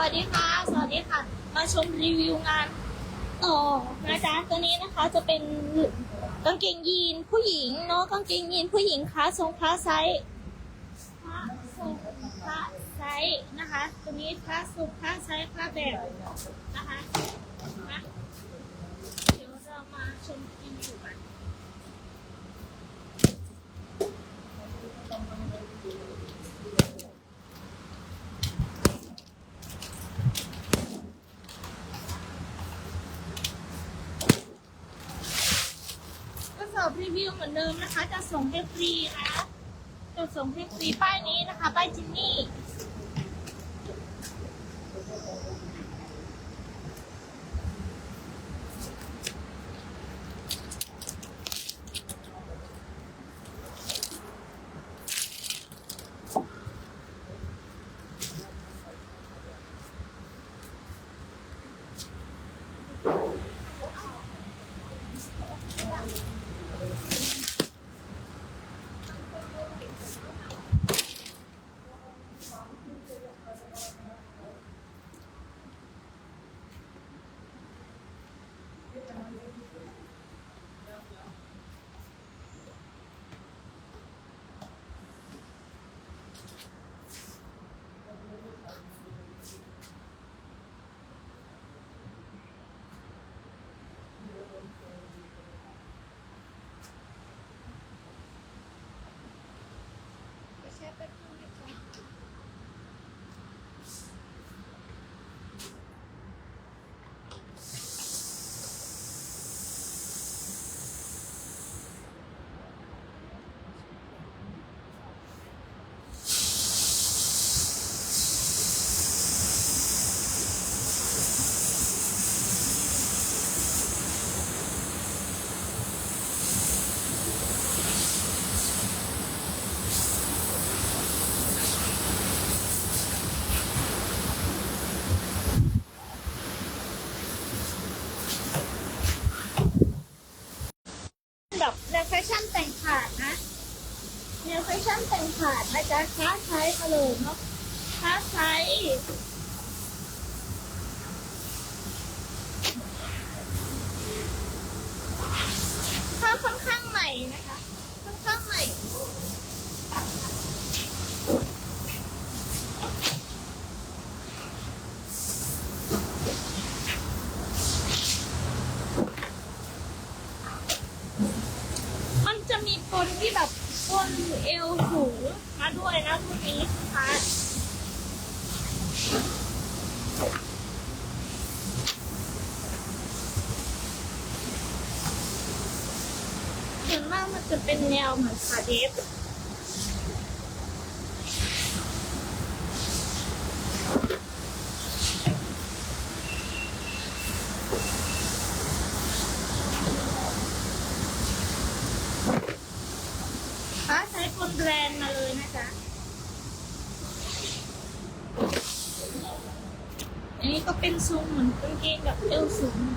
วัสดีค่ะ สวัสดีค่ะ มาชมรีวิวงานต่อนะจ๊ะตัวนี้นะคะจะเป็นกางเกงยีนผู้หญิงเนาะกางเกงยีนผู้หญิงคะทรงคลาไซส์คลาสทรงคลาไซส์นะคะตัวนี้คลาสทรงคลาไซส์คลาสแบบนะคะนะเดี๋ยวเรามาชมรีวิวกัน อบรีวิวเหมือนเดิมนะคะ จะส่งให้ฟรีนะจะส่งให้ฟรีป้ายนี้นะคะ ป้ายจินนี่ แบบแนวแฟชั่นแต่งขาดนะแนวแฟชั่นแต่งขาดนะจ๊ะค้าใช้กระโหลเนาะค้าใช้ซส์ผ้าค่อนข้างใหม่นะคะ ค่อนข้างใหม่ มันจะมีปนที่แบบปนเอวสูงมาด้วยนะพวกนี้ค่ะส่วนมากมัน จะเป็นแนวเหมือนขาเดฟฟ้าใช้ปนแบรนด์มาเลยนะจ๊ะ อันนี้ก็เป็นทรงเหมือนกางเกงแบบเอวสูงนะ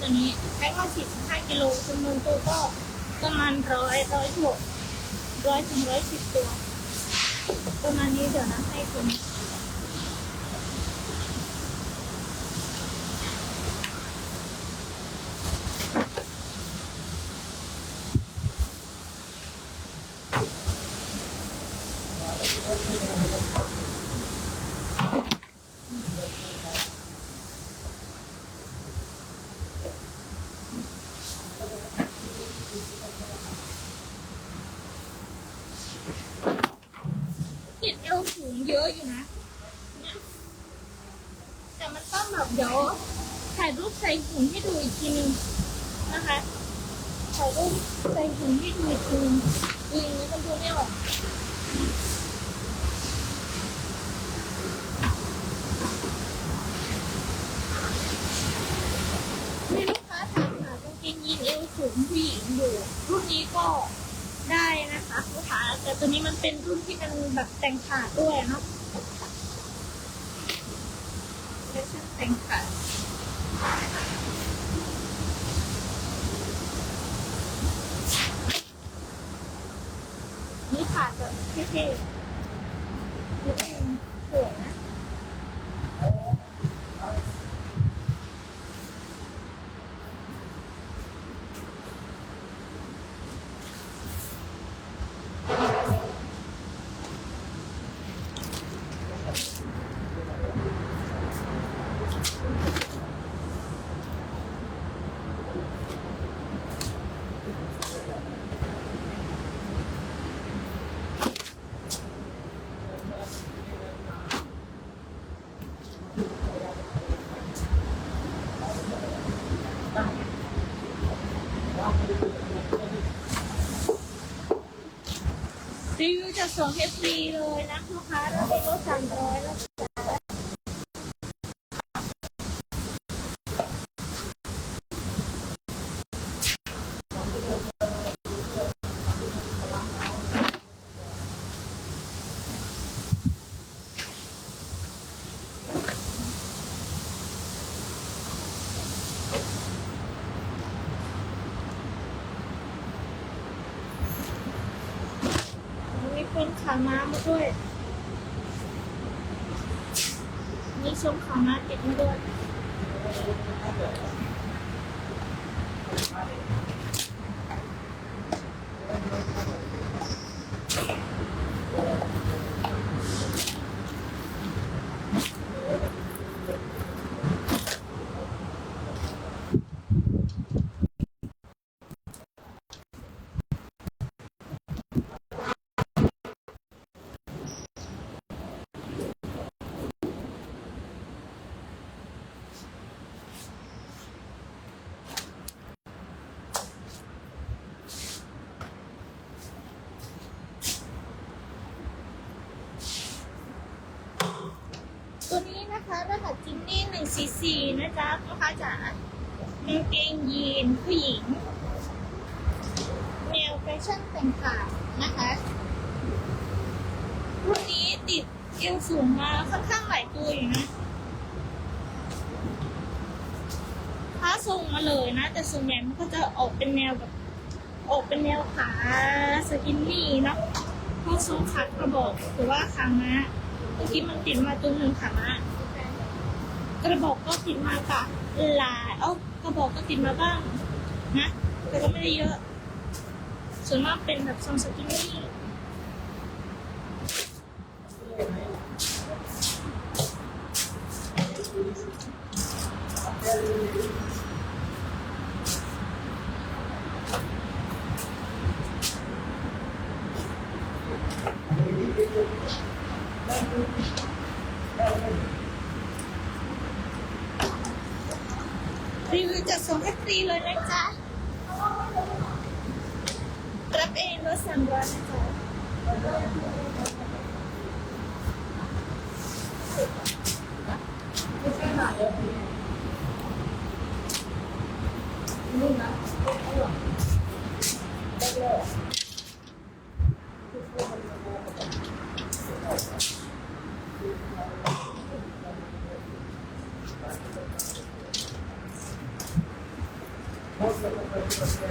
ตัวนี้แพ็คมา45กิโลจำนวนตัวก็ประมาณร้อยร้อยหกร้อยถึงร้อยสิบตัว ประมาณนี้เดี๋ยวนะให้คุณ เยอะอยู่นะเนี่ยแต่มันต้องแบบเดี๋ยวถ่ายรูปใส่ถุงให้ดูอีกทีนึงนะคะถ่ายรูปใส่ถุงให้ดูดลิงลิงนี่มันดูไม่ออก มีลูกค้าถามหากางเกงยีนเอวสูงผู้หญิงอยู่รุ่นนี้ก็ได้นะคะลูกค้าแตัวนี้มันเป็นรุ่นที่มันแบบแต่งขาด้วยเนาะไม่ใช่แต่งขาดนี่ขาดแบบเท่ๆ รีวิวจะส่งเอฟรีเลยนะลูกค้าเราได้ลดสามร้อยแล้ว เป็นขาม้ามาด้วย มีชมขาม้าติดมาด้วย ตัวนี้นะคะรหัสจินนี่หนึ่ง ซีซีนะจ๊ะลูกค้าจ๋ากางเกงยีนผู้หญิง แนวแฟชั่นแต่งขาวนะคะรุ่นนี้ติดเอวสูงมาค่อนข้างหลายตัวอยู่นะถ้าส่งมาเลยนะ แต่ส่วนใหญ่มันก็จะออกเป็นแนวแบบออกเป็นแนวขาสกินนี่เนาะพวกทรงขาดกระบอกหรือว่าขาม้าเมื่อกี้มันติดมาตัวหนึ่งขาม้า กระบอกก็ติดมากับหลายเอ้ากระบอกก็ติดมาบ้างนะแต่ก็ไม่ได้เยอะ ส่วนมากเป็นแบบทรงสกินนี่ รีวิวจะส่งให้ฟรีเลยนะจ๊ะรับเองรถสามร้อยนะจ๊ะ ร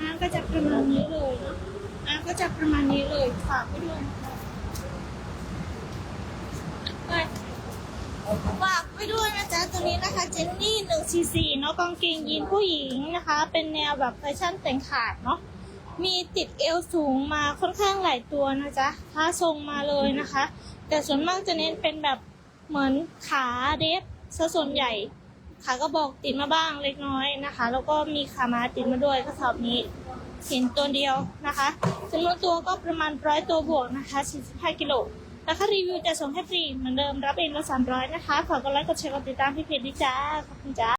งานก็จะประมาณนี้เลยเนาะงานก็จะประมาณนี้เลยฝากไว้ด้วยฝากไปด้วยนะจ๊ะตัวนี้นะคะเจนนี่หนึ่งซีซีเนาะกางเกงยีนผู้หญิงนะคะ เป็นแนวแบบแฟชั่นแต่งขาดเนาะมีติดเอวสูงมาค่อนข้างหลายตัวนะจ๊ะผ้าทรงมาเลยนะคะ แต่ส่วนมากจะเน้นเป็นแบบเหมือนขาเดฟซะส่วนใหญ่ ขากระบอกติดมาบ้างเล็กน้อยนะคะ แล้วก็มีขามาติดมาด้วยกระสอบนี้เห็นตัวเดียวนะคะจำนวนตัวก็ประมาณร้อยตัวบวกนะคะ45กิโลราคารีวิวจะส่งให้ฟรีเหมือนเดิมรับเองละ300นะคะฝากกดไลค์กดแชร์กดติดตามพี่เพจดิจ้าขอบคุณจ้า